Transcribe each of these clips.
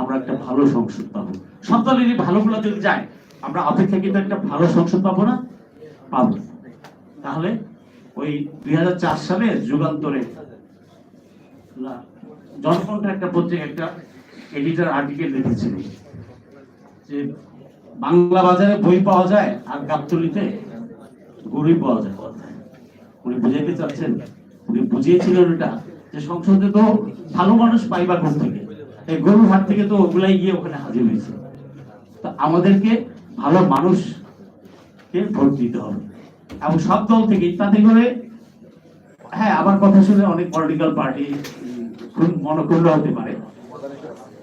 আমরা একটা ভালো সংসদ পাবো। সব দলেরই ভালোগুলো যদি যায়, আমরা অপেক্ষাকৃত একটা ভালো সংসদ পাবো না? পাবো। তাহলে ওই দুই হাজার চার সালে যুগান্তরে জনকণ্ঠ একটা পত্রিকা, একটা এডিটর আর্টিকেল লিখেছিল যে বাংলা বাজারে বই পাওয়া যায় আর গাবতলিতে গরুই পাওয়া যায়। উনি বুঝাইতে চাচ্ছেন, উনি বুঝিয়েছিলেন ওটা যে সংসদে তো ভালো মানুষ পাইবা কোন থেকে এই গরুর হাট থেকে তো ওগুলাই গিয়ে ওখানে হাজির হয়েছে। তো আমাদেরকে ভালো মানুষকে ভোট দিতে হবে। এবং সব দল থেকে তাতে করে হ্যাঁ আমার কথা শুনে অনেক পলিটিক্যাল পার্টি মনক্ষুণ্ণ হতে পারে।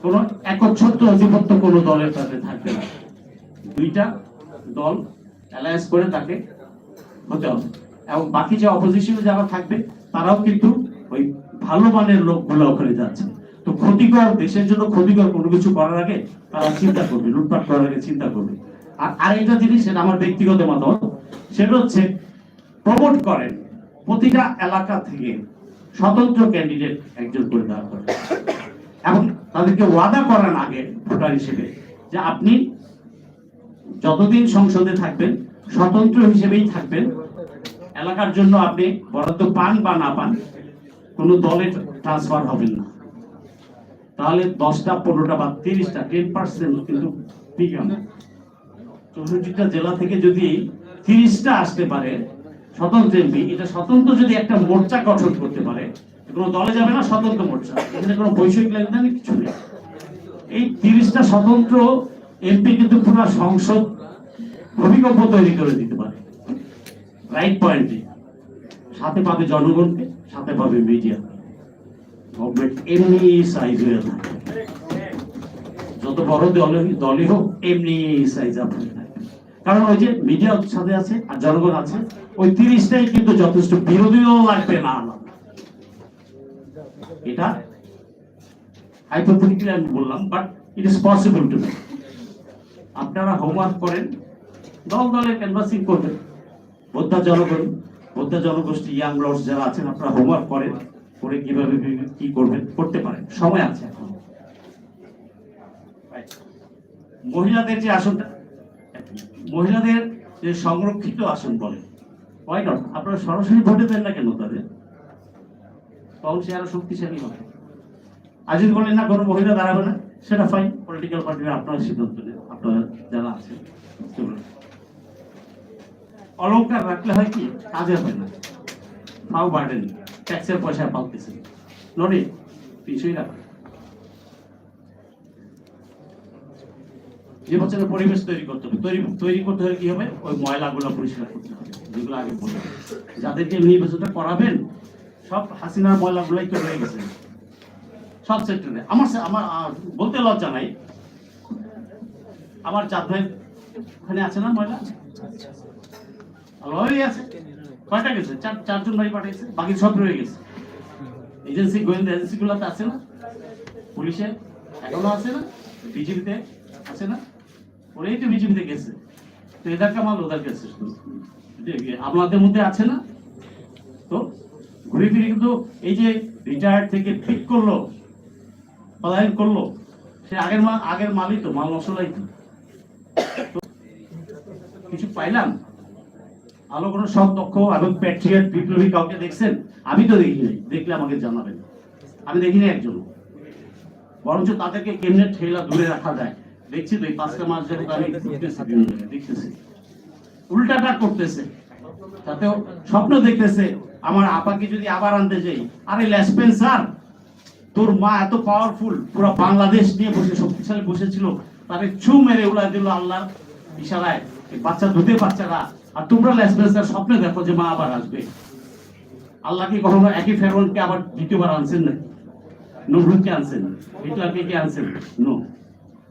কোন একচ্ছত্র আধিপত্য কোন দলের সাথে থাকবে না। দুইটা দল অ্যালায়েন্স করে তাকে হতে হবে। এবং বাকি যে অপোজিশনে যারা থাকবে, তারাও কিন্তু ওই ভালো মানের লোকগুলো ওখানে যাচ্ছে। তো ক্ষতিকর, দেশের জন্য ক্ষতিকর কোনো কিছু করার আগে তারা চিন্তা করবে, লুটপাট করার আগে চিন্তা করবে। আর আরেকটা জিনিস সেটা আমার ব্যক্তিগত মতামত, সেটা হচ্ছে প্রমোট করেন প্রতিটা এলাকা থেকে স্বতন্ত্র ক্যান্ডিডেট একজন করে দেওয়া করে এবং তাদেরকে ওয়াদা করার আগে ভোটার হিসেবে যে আপনি যতদিন সংসদে থাকবেন, স্বতন্ত্র হিসেবেই থাকবেন, এলাকার জন্য আপনি বরাদ্দ পান বা না পান, কোনো দলে ট্রান্সফার হবেন তাহলে দশটা, পনেরোটা বা তিরিশটা টেন পার্সেন্ট কিন্তু চৌষট্টিটা জেলা থেকে যদি তিরিশটা আসতে পারে, স্বতন্ত্র এমপি, এটা স্বতন্ত্র যদি একটা মোর্চা গঠন করতে পারে, কোনো দলে যাবে না, স্বতন্ত্র মোর্চা। এখানে কোনো বৈষয়িক লেনদেন কিছু নেই। এই তিরিশটা স্বতন্ত্র এমপি কিন্তু পুরো সংসদ ভূমিকম্প তৈরি করে দিতে পারে। রাইট পয়েন্টে সাথে পাবে জনগণকে, সাথে পাবে মিডিয়া গভর্নমেন্ট এমনি সাইজ হয়ে থাকে। যত বড় দলই দলই হোক, এমনি সাইজ আপ কারণ ওই যে মিডিয়া সাথে আছে আর জনগণ আছে, ওই তিরিশটাই কিন্তু যথেষ্ট। বিরোধীও লাগবে না এটা হাইপোথেটিক্যালি আমি বললাম but it is possible to আপনারা হোমওয়ার্ক করেন, দল দলের ক্যানভাসিং করবেন। বোদ্ধা জনগণ, বোদ্ধা জনগোষ্ঠী ইয়াং লর্ডস যারা আছেন, আপনারা হোমওয়ার্ক করেন। করে কীভাবে কি করবেন? করতে পারেন। সময় আছে এখন। মহিলাদের যে আসনটা, মহিলাদের যে সংরক্ষিত আসন বলে ওয়াই নট আপনারা সরাসরি ভোটে দেন না কেন তাদের? তখন সে আরও শক্তিশালী হবে। আর যদি বলেন, না, কোনো মহিলা দাঁড়াবে না। সেটা ফাইন পলিটিক্যাল পার্টির আপনারা সিদ্ধান্ত নেন। আপনারা যারা আছেন? অলংকার রাখলে হয় কি? কাজে হয় না। ফাও বাড়েন ট্যাক্সের পয়সা পালতেছেন ননি কিছুই না। নির্বাচনের পরিবেশ তৈরি করতে হবে। তৈরি তৈরি করতে হলে কি হবে? ওই ময়লাগুলো পরিষ্কার করতে হবে। যেগুলো আগে বললাম যাদেরকে নির্বাচনটা করাবেন, সব হাসিনার ময়লাগুলোই তো রয়ে গেছে। সব সেক্টরে। আমার আমার বলতে লজ্জা নাই। আমার চাঁদ ভাই ওখানে আছে না ময়লা? আলোই আছে। কয়টা গেছে? চার, চারজন ভাই পাঠিয়েছে বাকি সব রয়ে গেছে। এজেন্সি, গোয়েন্দা এজেন্সি গুলোতে আছে না? পুলিশে এখনও আছে না? বিজেপিতে আছে না? ওরাই তো বিজেপিতে গেছে। তো এদের কামাল ওদের গেছে আপনাদের মধ্যে আছে না, তো ঘুরে ফিরে কিন্তু এই যে রিটায়ার্ড থেকে ঠিক করল, পলায়ন করল, সে আগের মা, আগের মালই তো, মাল মশলাই তো কিছু পাইলাম? আলো কোনো সব দক্ষ এবং প্যাট্রিয়ট বিপ্লবী কাউকে দেখছেন? আমি তো দেখি নাই দেখলে আমাকে জানাবেন। আমি দেখিনি একজন। বরঞ্চ তাদেরকে কেমনে ঠেলা দূরে রাখা যায়? দেখছি তো এই পাঁচটা মাস যাবত আমি দেখতেছি। উল্টাটা করতেছে। তাতেও স্বপ্ন দেখতেছে, আমার আপাকে যদি আবার আনতে যাই। আরে ল্যাসপেন স্যার, তোর মা এত পাওয়ারফুল পুরো বাংলাদেশ নিয়ে বসে, শক্তিশালী বসেছিল। তাকে ছু মেরে উড়া দিল আল্লাহ। ইশারায় বাচ্চা দুধে বাচ্চারা আর তোমরা লেসপেন্সার স্বপ্নে দেখো যে মা আবার আসবে। আল্লাহ কি কখনো একই ফেরনকে আবার দ্বিতীয়বার আনছেন নাকি? আনছেন হিটলারকে কি আনছেন? নো।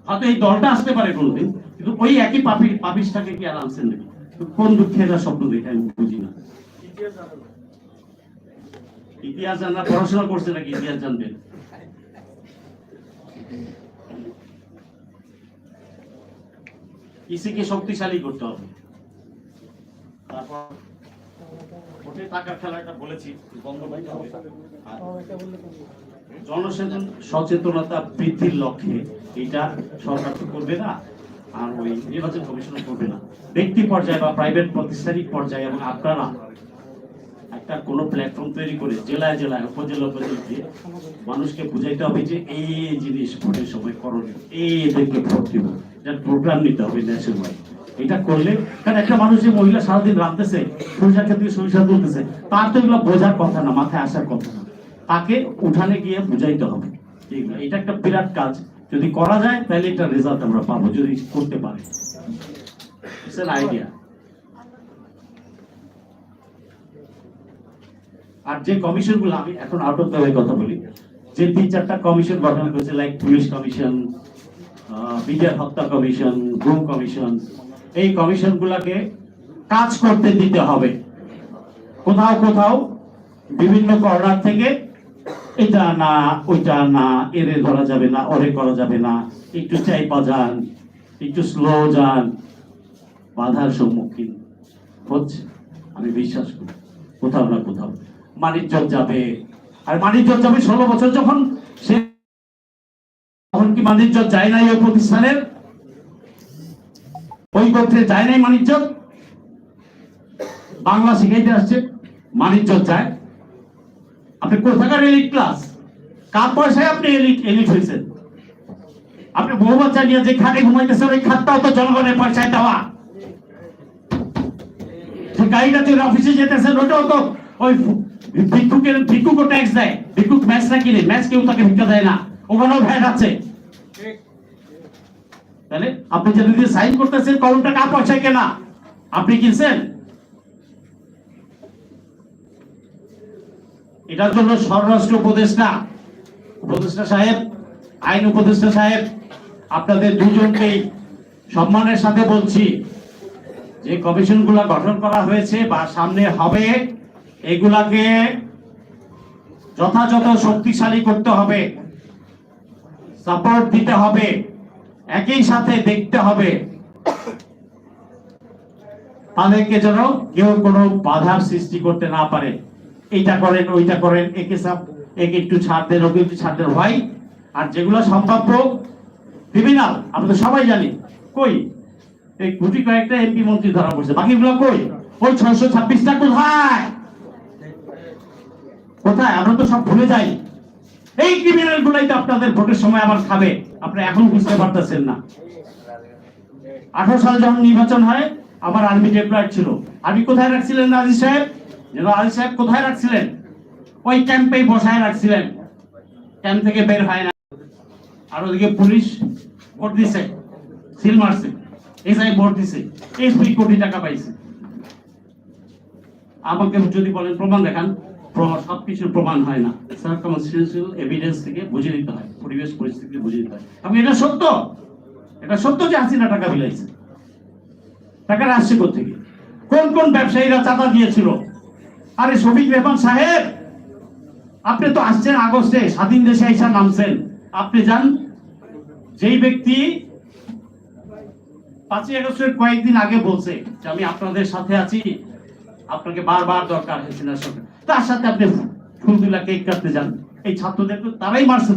হয়তো এই দলটা আসতে পারে কোনোদিন, কিন্তু ওই একই পাপি পাপিসটাকে কি আর আনছেন নাকি? কোন দুঃখে স্বপ্ন দেখে আমি বুঝি না। ইতিহাস জানা পড়াশোনা করছে নাকি? ইতিহাস জানবেন ইসিকে শক্তিশালী করতে হবে। জনসচেতন সচেতনতা বৃদ্ধির লক্ষ্যে এটা সরকার তো করবে না, আর ওই নির্বাচন কমিশনও করবে না। ব্যক্তি পর্যায়ে বা প্রাইভেট প্রতিষ্ঠানিক পর্যায়ে এবং আপনারা একটা কোনো প্ল্যাটফর্ম তৈরি করে জেলায় জেলায়, উপজেলা উপজেলা দিয়ে মানুষকে বুঝাইতে হবে যে এই জিনিস ভোটের সময় করণীয়। এই এদেরকে ভোট দিব। যার প্রোগ্রাম নিতে হবে ন্যাশনাল ওয়াইড এটা করলে, কারণ একটা মানুষ যে মহিলা সারাদিন রাঁধতেছে, সরিষার ক্ষেত্রে সরিষা তুলতেছে, তার তো এগুলো বোঝার কথা না, মাথায় আসার কথা না। তাকে উঠানে গিয়ে বুঝাইতে হবে। এটা একটা বিরাট কাজ। যদি করা যায়, তাহলে এটা রেজাল্ট আমরা পাবো, যদি করতে পারি। আইডিয়া আর যে কমিশনগুলো, আমি এখন আউট অফ দ্য কথা বলি, যে তিন চারটা কমিশন গঠন করেছে লাইক পুলিশ কমিশন বিডিআর হত্যা কমিশন, গুম কমিশন এই কমিশনগুলোকে কাজ করতে দিতে হবে। কোথাও কোথাও বিভিন্ন কর্নার থেকে এটা না, ওইটা না, এরে ধরা যাবে না, ওরে করা যাবে না, একটু চাইপা যান, একটু স্লো যান, বাধার সম্মুখীন হচ্ছে। আমি বিশ্বাস করি, কোথাও না কোথাও মানিজ্য যাবে। আর মানিজ্য যাবে ষোলো বছর যখন সে তখন কি মানিজ্য যায় নাই ওই প্রতিষ্ঠানের? ওই গোত্রে যায় নাই মানিজ্য। বাংলা শিখাইতে আসছে, মানিজ্য যায়। আপনি কোথাকার এলিট ক্লাস কার পয়সায় আপনি এলিট এলিট হয়েছেন? আপনি বহু বাচ্চা নিয়ে যে খাটে ঘুমাইতেছেন, ওই খাটটাও তো জনগণের পয়সায় দেওয়া। যে গাড়িটা তুই অফিসে যেতেছেন, ওটাও তো ওই ভিক্ষুকের, ভিক্ষুকও ট্যাক্স দেয়। ভিক্ষুক ম্যাচ না কিনে ম্যাচ কেউ তাকে ভিক্ষা দেয় না। ওখানেও ভ্যাট আছে। তাহলে আপনি যদি দিয়ে সাইন করতেছেন, কলমটা কার পয়সায় কেনা? আপনি কিনছেন? এটার জন্য স্বরাষ্ট্র উপদেষ্টা উপদেষ্টা সাহেব, আইন উপদেষ্টা সাহেব, আপনাদের দুজনকেই সম্মানের সাথে বলছি, যে কমিশনগুলো গঠন করা হয়েছে বা সামনে হবে, এগুলাকে যথাযথ শক্তিশালী করতে হবে সাপোর্ট দিতে হবে। একই সাথে দেখতে হবে। তাদেরকে যেন কেউ কোনো বাধার সৃষ্টি করতে না পারে। এইটা করেন, ওইটা করেন, একে সাপ, একে একটু ছাড় দেন, ওকে একটু ছাড় দেন, ভাই। আর যেগুলো সম্ভাব্য ক্রিমিনাল আমরা তো সবাই জানি। কই? এই গুটি কয়েকটা এমপি মন্ত্রী ধরা পড়ছে। বাকিগুলো কই? ওই ছয়শো ছাব্বিশটা কোথায়? কোথায়? আমরা তো সব ভুলে যাই। এই ক্রিমিনাল গুলাই তো আপনাদের ভোটের সময় আবার খাবে। আপনি এখন বুঝতে পারতেছেন না। আঠারো সালে যখন নির্বাচন হয়, আমার আর্মি ডেপ্লয়েড ছিল। আর্মি কোথায় রাখছিলেন আজিজ সাহেব? আজিজ সাহেব কোথায় রাখছিলেন? ওই ক্যাম্পেই বসায় রাখছিলেন। ক্যাম্প থেকে বের হয় না। আর ওদিকে পুলিশ ভোট দিছে, সিল মারছে এসআই ভোট দিছে এসপি কোটি টাকা পাইছে। আমাকে যদি বলেন প্রমাণ দেখান। প্রমাণ, সবকিছুর প্রমাণ হয় না। সার্কামস্টেন্সিয়াল এভিডেন্স থেকে বুঝে নিতে হয়, পরিবেশ পরিস্থিতি বুঝে নিতে হয়। আমি এটা সত্য? এটা সত্য যে হাসিনা টাকা বিলাইছে? টাকাটা আসছে থেকে কোন কোন ব্যবসায়ীরা চাঁদা দিয়েছিল? আরে শফিক রেহমান সাহেব, আপনি তো আসছেন আগস্টে, স্বাধীন দেশে আইসা নামছেন। আপনি যান, যেই ব্যক্তি পাঁচই আগস্টের কয়েকদিন আগে বলছে যে, আমি আপনাদের সাথে আছি, আপনাকে বারবার দরকার হাসিনার সরকার তার সাথে আপনি ফুলগুলা কেক কাটতে যান। এই ছাত্রদের তো তারাই মারছে,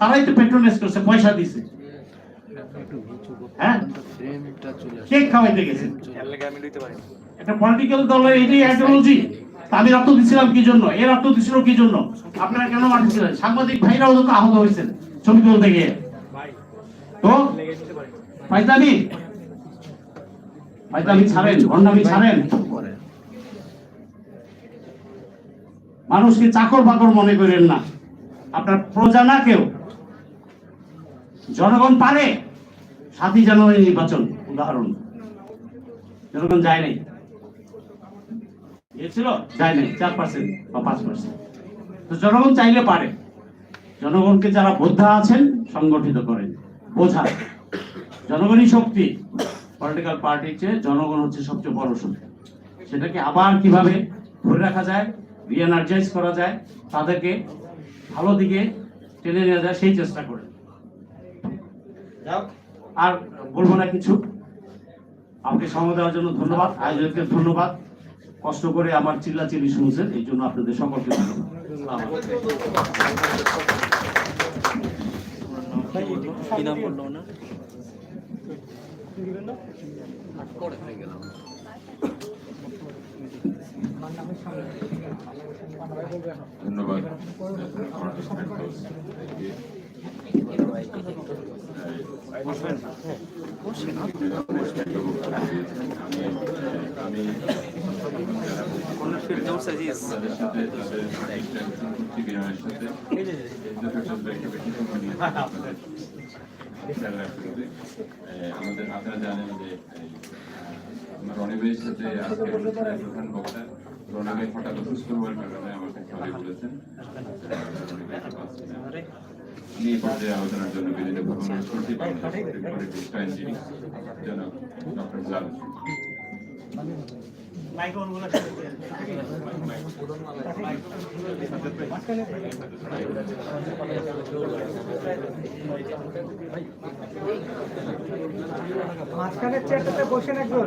তারাই তো পেট্রোনাইজ করছে, পয়সা দিছে। হ্যাঁ? কি জন্য? রক্ত কি জন্য? আপনারা কেন সাংবাদিক ছবি গিয়ে। ছাড়েন। মানুষকে চাকর বাকর মনে করেন না। আপনার প্রজা না কেউ জনগণ পারে, সাতই জানুয়ারি নির্বাচন, উদাহরণ। জনগণ যায় নাই। গিয়েছিল যায় নাই, চার পার্সেন্ট বা পাঁচ পার্সেন্ট তো জনগণ চাইলে পারে। জনগণকে যারা বোদ্ধা আছেন, সংগঠিত করেন, বোঝা। জনগণই শক্তি। পলিটিক্যাল পার্টির চেয়ে জনগণ হচ্ছে সবচেয়ে বড় শক্তি। সেটাকে আবার কীভাবে ধরে রাখা যায়? রিএনার্জাইজ করা যায়, তাদেরকে ভালো দিকে টেনে নেওয়া যায় সেই চেষ্টা করেন। আর বলব না কিছু। আমাকে সময় দেওয়ার জন্য ধন্যবাদ, আয়োজককে ধন্যবাদ। কষ্ট করে আমার চিল্লা চিল্লি শুনছেন, এই জন্য আপনাদের সকলকে ধন্যবাদ। আমাদের আপনারা জানেন যে আমার রনিবের সাথে আজকে প্রধান বক্তা রনিবে হঠাৎ অসুস্থ হওয়ার কারণে আমাকে সবাই বলেছেন। না। আমি এই পর্যায়ে আলোচনার জন্য বিভিন্ন ভ্রমণ করতে জনাব ডক্টর জাল মাঝখানের চেয়ারটাতে বসেন একজন।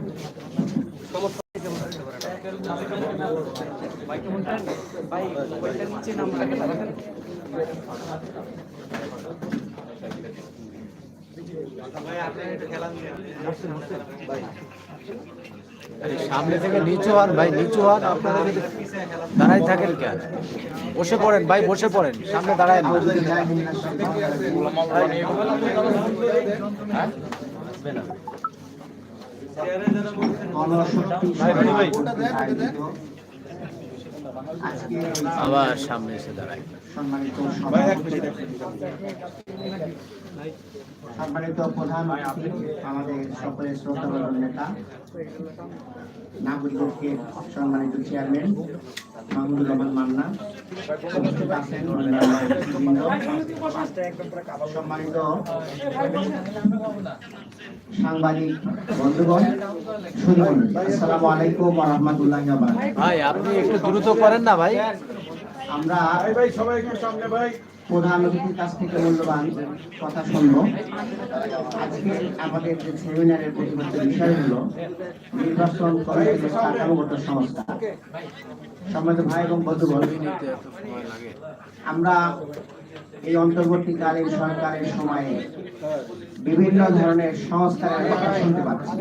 সামনে থেকে নিচু হন ভাই নিচু হন আপনারা যদি দাঁড়াই থাকেন কেন বসে পড়েন ভাই বসে পড়েন সামনে দাঁড়ায় আবার সামনে এসে দাঁড়ায়। সম্মানিত প্রধান অতিথি, আমাদের সকলের নেতা, নাগরিক সম্মানিত চেয়ারম্যান মাহমুদুর রহমান মান্না, উপস্থিত আছেন সম্মানিত সাংবাদিক বন্ধুগণ সুদীমণ্ডলী আসসালামু আলাইকুম রহমতুল্লাহ ভাই, আপনি একটু দ্রুত করেন না ভাই? আমরা প্রধান অতিথির কাছ থেকে মূল্যবান কথা শুনব। আজকে আমাদের যে সেমিনারের প্রতিপাদ্য বিষয় হলো নির্বাচন কমিশনের কাঠামোগত সংস্থা সম্মানিত ভাই এবং বন্ধুগণ আমরা এই অন্তর্বর্তীকালীন সরকারের সময়ে বিভিন্ন ধরনের সংস্কারের কথা শুনতে পাচ্ছি।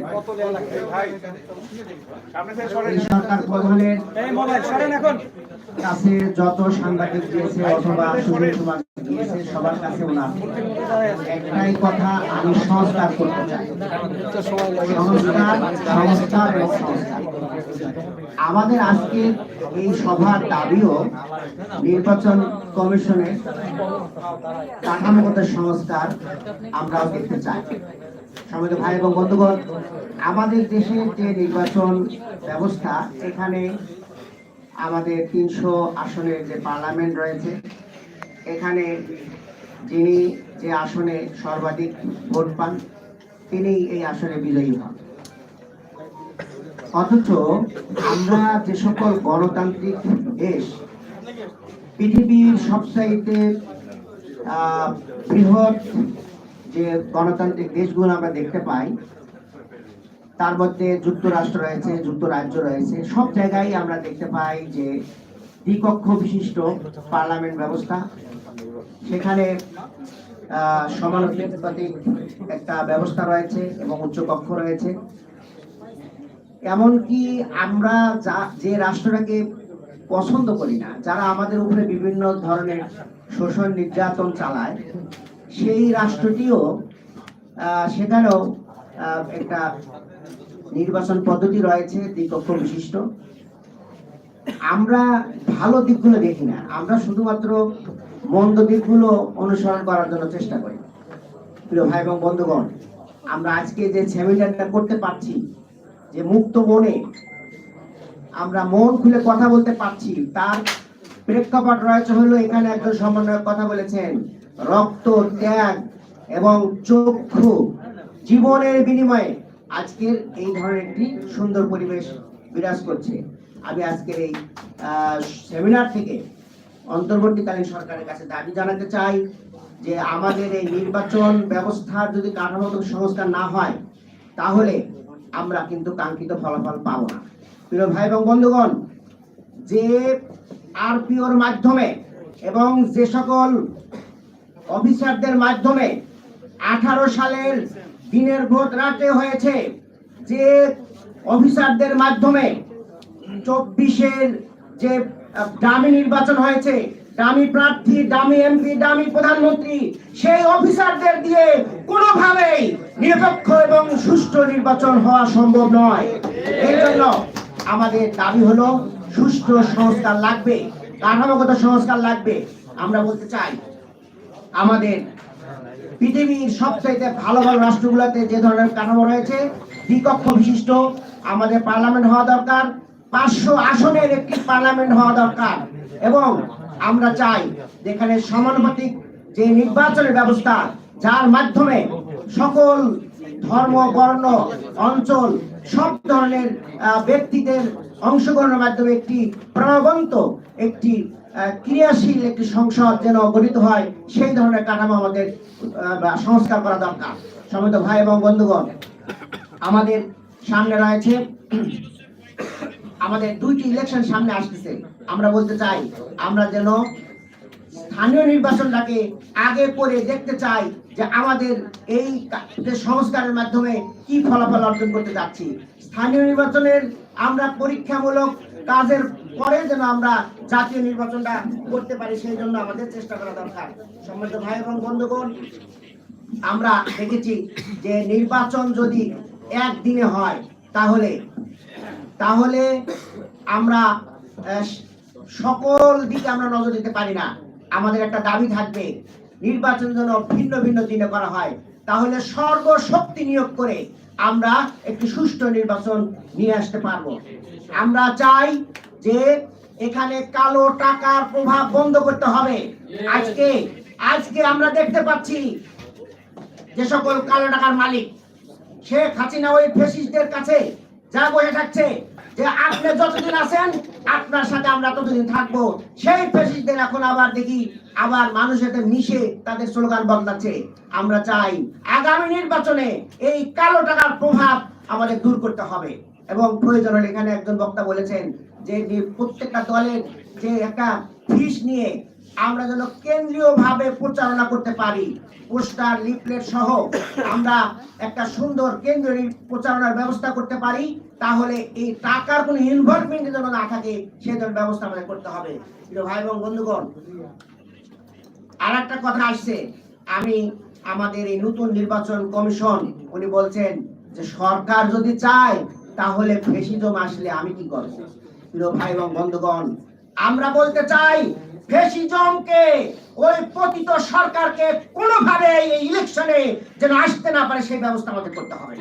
সরকার প্রধানের কাছে যত সাংবাদিক দিয়েছে অথবা সবার কাছে ওনার। একটাই কথা, আমি সংস্কার করতে চাই। সংস্কার সংস্কার এবং সংস্কার। আমাদের আজকে এই সভার দাবিও নির্বাচন কমিশনের কাঠামোগত সংস্কার আমরাও দেখতে চাই। সমিত ভাই এবং বন্ধুগণ, আমাদের দেশের যে নির্বাচন ব্যবস্থা, এখানে আমাদের তিনশো আসনের যে পার্লামেন্ট রয়েছে, এখানে যিনি যে আসনে সর্বাধিক ভোট পান তিনি এই আসনে বিজয়ী হন। অথচ আমরা যে সকল গণতান্ত্রিক দেশ, পৃথিবীর সবচাইতে বৃহৎ যে গণতান্ত্রিক দেশগুলো আমরা দেখতে পাই, তার মধ্যে যুক্তরাষ্ট্র রয়েছে, যুক্তরাজ্য রয়েছে, সব জায়গায় আমরা দেখতে পাই যে দ্বিকক্ষ বিশিষ্ট পার্লামেন্ট ব্যবস্থা, সেখানে সমানুপাতিক একটা ব্যবস্থা রয়েছে এবং উচ্চকক্ষ রয়েছে। এমনকি আমরা যা, যে রাষ্ট্রটাকে পছন্দ করি না, যারা আমাদের উপরে বিভিন্ন ধরনের শোষণ নির্যাতন চালায়, সেই রাষ্ট্রটিও সেখানেও একটা নির্বাচন পদ্ধতি রয়েছে দ্বিকক্ষ বিশিষ্ট। আমরা ভালো দিকগুলো দেখি না, আমরা শুধুমাত্র মন্দ দিকগুলো অনুসরণ করার জন্য চেষ্টা করি। প্রিয় ভাই এবং বন্ধুগণ, আমরা আজকে যে সেমিনারটা করতে পারছি যে মুক্ত মনে আমরা মন খুলে কথা বলতে পারছি, তার প্রেক্ষাপট রয়েছে হলো এখানে একজন সমন্বয়ক কথা বলেছেন, রক্ত, ত্যাগ এবং চক্ষু জীবনের বিনিময়ে আজকের এই ধরনের একটি সুন্দর পরিবেশ বিরাজ করছে। আমি আজকের এই সেমিনার থেকে অন্তর্বর্তীকালীন সরকারের কাছে দাবি জানাতে চাই যে আমাদের এই নির্বাচন ব্যবস্থার যদি কাঠামোগত সংস্কার না হয়, তাহলে আমরা কিন্তু কাঙ্ক্ষিত ফলাফল পাবো না। প্রিয় ভাই এবং বন্ধুগণ, যে আরপিওর মাধ্যমে এবং যে সকল অফিসারদের মাধ্যমে আঠারো সালের দিনের ভোট রাতে হয়েছে, যে অফিসারদের মাধ্যমে চব্বিশের যে ডামি নির্বাচন হয়েছে ডামি প্রার্থী, দামি এমপি, দামি প্রধানমন্ত্রী, সেই অফিসারদের দিয়ে কোনোভাবেই নিরপেক্ষ এবং সুষ্ঠু নির্বাচন হওয়া সম্ভব নয়। এই জন্য আমাদের দাবি হলো, সুষ্ঠু সংস্কার লাগবে, কাঠামোগত সংস্কার লাগবে। আমরা বলতে চাই, আমাদের পৃথিবীর সবচাইতে ভালো ভালো রাষ্ট্রগুলোতে যে ধরনের কাঠামো রয়েছে দ্বিকক্ষ বিশিষ্ট, আমাদের পার্লামেন্ট হওয়া দরকার, পাঁচশো আসনের একটি পার্লামেন্ট হওয়া দরকার এবং আমরা চাই যেখানে সমানুপাতিক যে নির্বাচনের ব্যবস্থা, যার মাধ্যমে সকল ধর্ম, বর্ণ, অঞ্চল, সব ধরনের ব্যক্তিদের অংশগ্রহণের মাধ্যমে একটি প্রাণবন্ত, একটি ক্রিয়াশীল একটি সংসদ যেন গঠিত হয়, সেই ধরনের কাঠামো আমাদের সংস্কার করা দরকার। সমিত ভাই এবং বন্ধুগণ, আমাদের সামনে রয়েছে আমাদের দুইটি ইলেকশন সামনে আসতেছে। আমরা বলতে চাই, আমরা যেন স্থানীয় নির্বাচনটাকে আগে করে দেখতে চাই যে আমাদের এই সংস্কারের মাধ্যমে কি ফলাফল অর্জন করতে যাচ্ছি। স্থানীয় নির্বাচনের আমরা পরীক্ষামূলক কাজের পরে যেন আমরা জাতীয় নির্বাচনটা করতে পারি, সেই জন্য আমাদের চেষ্টা করা দরকার। সম্মানিত ভাই এবং বন্ধুগণ, আমরা দেখেছি যে নির্বাচন যদি একদিনে হয়, তাহলে তাহলে আমরা সকল দিকে আমরা নজর দিতে পারি না। আমাদের একটা দাবি থাকবে, নির্বাচন যেন ভিন্ন ভিন্ন দিনে করা হয়। তাহলে সর্বশক্তি নিয়োগ করে আমরা একটি সুষ্ঠু নির্বাচন নিয়ে আসতে পারব। আমরা চাই যে এখানে কালো টাকার প্রভাব বন্ধ করতে হবে। আজকে আজকে আমরা দেখতে পাচ্ছি যে সকল কালো টাকার মালিক, শেখ হাসিনা ওই ফেসিস্টদের কাছে যা বসে থাকছে যে আপনি যতদিন আছেন, আপনার সাথে আমরা ততদিন থাকব। সেই ফেসিস্টদের এখন আবার দেখি, আবার মানুষের মিশে তাদের স্লোগান বদলাচ্ছে। আমরা চাই আগামী নির্বাচনে এই কালো টাকার প্রভাব আমাদের দূর করতে হবে। এবং প্রয়োজন হলে এখানে একজন বক্তা বলেছেন যে প্রত্যেকটা দলের যে একটা ফিস নিয়ে আমরা যেন কেন্দ্রীয় ভাবে প্রচারণা করতে পারি। পোস্টার, লিফলেট সহ আমরা একটা সুন্দর কেন্দ্রীয় প্রচারণার ব্যবস্থা করতে পারি, তাহলে এই টাকার কোনো ইনভলভমেন্ট যেন না থাকে সে ধরনের ব্যবস্থা আমাদের করতে হবে। ভাই এবং বন্ধুগণ আর একটা কথা আসছে। আমি আমাদের এই নতুন নির্বাচন কমিশন, উনি বলছেন যে সরকার যদি চায়, তাহলে ফেসিজম আসলে আমি কি করব? ভাই এবং বন্ধুগণ, আমরা বলতে চাই ফেসিজমকে ওই পতিত সরকারকে কোনোভাবে এই ইলেকশনে যেন আসতে না পারে সেই ব্যবস্থা আমাদের করতে হবে।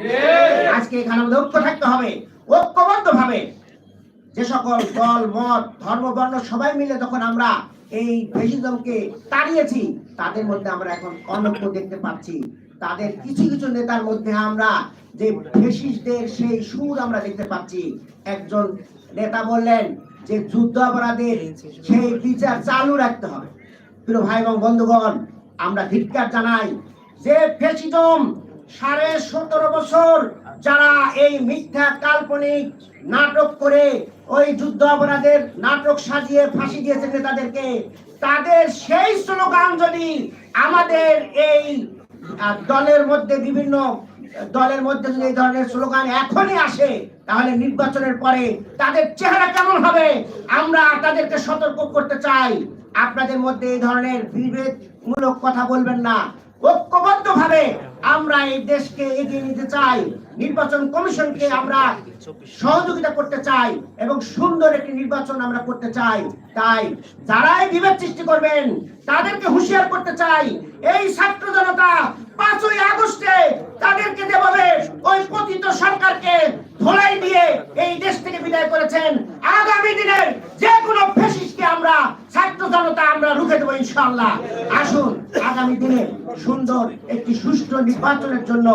আজকে এখানে আমাদের ঐক্য থাকতে হবে। ঐক্যবদ্ধ ভাবে যে সকল দল মত ধর্ম বর্ণ সবাই মিলে যখন আমরা এই ফেসিজমকে তাড়িয়েছি তাদের মধ্যে আমরা এখন অনৈক্য দেখতে পাচ্ছি। তাদের কিছু কিছু নেতার মধ্যে আমরা যে ফেসিস্টদের সেই সুর আমরা দেখতে পাচ্ছি। একজন নেতা বললেন যে যুদ্ধ অপরাধের সেই বিচার চালু রাখতে হবে। প্রিয় ভাই এবং বন্ধুগণ আমরা ধিক্কার জানাই যে ফেসিজম সাড়ে সতেরো বছর যারা এই মিথ্যা কাল্পনিক নাটক করে ওই যুদ্ধ অপরাধের নাটক সাজিয়ে ফাঁসি দিয়েছেন নেতাদেরকে তাদের সেই স্লোগান যদি আমাদের এই দলের মধ্যে বিভিন্ন দলের মধ্যে যদি এই ধরনের স্লোগান এখনই আসে তাহলে নির্বাচনের পরে তাদের চেহারা কেমন হবে? আমরা তাদেরকে সতর্ক করতে চাই। আপনাদের মধ্যে এই ধরনের বিভেদমূলক কথা বলবেন না। ঐক্যবদ্ধ ভাবে আমরা এই দেশকে এগিয়ে নিতে চাই। নির্বাচন কমিশনকে আমরা সহযোগিতা করতে চাই এবং সুন্দর একটি নির্বাচন আমরা করতে চাই। তাই যারাই বিভেদ সৃষ্টি করবেন, তাদেরকে হুঁশিয়ার করতে চাই। এই ছাত্র জনতা পাঁচই আগস্টে তাদেরকে যেভাবে ওই পতিত সরকারকে ধোলাই দিয়ে এই দেশ থেকে বিদায় করেছেন, আগামী দিনের যে কোনো ফেসিসকে আমরা, ছাত্র জনতা আমরা রুখে দেবো ইনশাআল্লাহ। আসুন, আগামী দিনে সুন্দর একটি সুষ্ঠু নির্বাচনের জন্য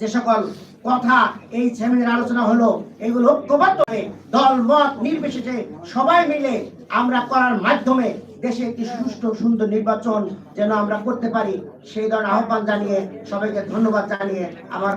যে সকল কথা এই সেমিনার আলোচনা হলো, এগুলো ঐক্যবদ্ধ হয়ে দল, মত নির্বিশেষে সবাই মিলে আমরা করার মাধ্যমে দেশে একটি সুষ্ঠু, সুন্দর নির্বাচন যেন আমরা করতে পারি, সেই ধরনের আহ্বান জানিয়ে সবাইকে ধন্যবাদ জানিয়ে আমার